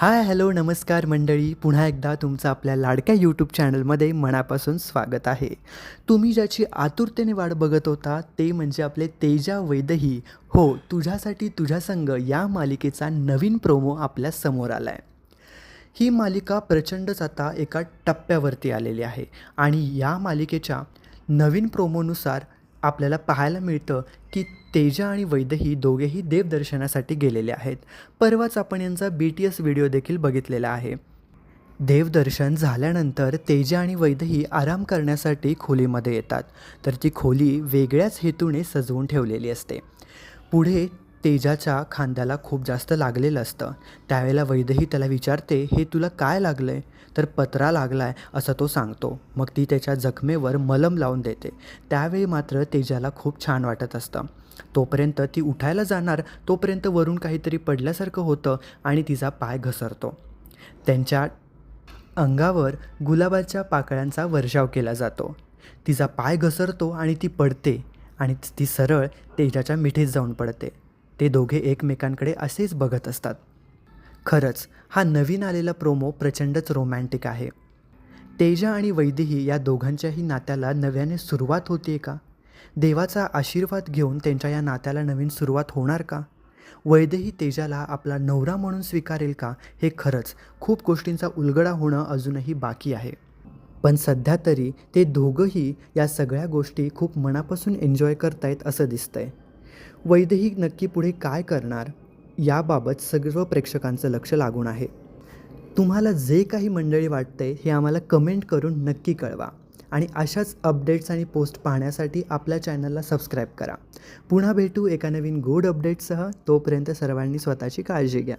Hi hello नमस्कार मंडळी. पुन्हा एकदा तुमचं आपल्या लाडक्या यूट्यूब चॅनलमध्ये मनापासून स्वागत आहे. तुम्ही ज्याची आतुरतेने वाट बघत होता ते म्हणजे आपले तेजा वैदही. हो तुझ्यासाठी तुझ्या संग या मालिकेचा नवीन प्रोमो आपल्यासमोर आला आहे ही मालिका प्रचंडच आता एका टप्प्यावरती आलेली आहे आणि या मालिकेच्या नवीन प्रोमोनुसार आपल्याला पाहायला मिळतं की तेजा आणि वैदही दोघेही देवदर्शनासाठी गेलेले आहेत. परवाच आपण यांचा बी टी एस व्हिडिओ देखील बघितलेला आहे. देवदर्शन झाल्यानंतर तेजा आणि वैदही आराम करण्यासाठी खोलीमध्ये येतात. तर ती खोली वेगळ्याच हेतूने सजवून ठेवलेली असते. पुढे तेजाच्या खांद्याला खूप जास्त लागलेलं असतं. त्यावेळेला वैदही त्याला विचारते हे तुला काय लागलं आहे तर पत्रा लागला आहे असं तो सांगतो. मग ती त्याच्या जखमेवर मलम लावून देते. त्यावेळी मात्र तेजाला खूप छान वाटत असतं. तोपर्यंत ती उठायला जाणार तोपर्यंत वरून काहीतरी पडल्यासारखं होतं आणि तिचा पाय घसरतो. त्यांच्या अंगावर गुलाबाच्या पाकळ्यांचा वर्षाव केला जातो. तिचा पाय घसरतो आणि ती पडते आणि ती सरळ तेजाच्या मिठीत जाऊन पडते. ते दोघे एकमेकांकडे असेच बघत असतात. खरंच हा नवीन आलेला प्रोमो प्रचंडच रोमॅन्टिक आहे. तेजा आणि वैदेही या दोघांच्याही नात्याला नव्याने सुरुवात होते का? देवाचा आशीर्वाद घेऊन त्यांच्या या नात्याला नवीन सुरुवात होणार का? वैदेही तेजाला आपला नवरा म्हणून स्वीकारेल का? हे खरंच खूप गोष्टींचा उलगडा होणं अजूनही बाकी आहे. पण सध्या तरी ते दोघंही या सगळ्या गोष्टी खूप मनापासून एन्जॉय करतायत असं दिसतंय. वैदेही नक्की पुढे काय करणार याबाबत सर्व प्रेक्षकांचं लक्ष लागून आहे. तुम्हाला जे काही मंडळी वाटतंय हे आम्हाला कमेंट करून नक्की कळवा आणि अशाच अपडेट्स आणि पोस्ट पाहण्यासाठी आपल्या चॅनलला सबस्क्राईब करा. पुन्हा भेटू एका नवीन गुड अपडेटसह तोपर्यंत सर्वांनी स्वतःची काळजी घ्या.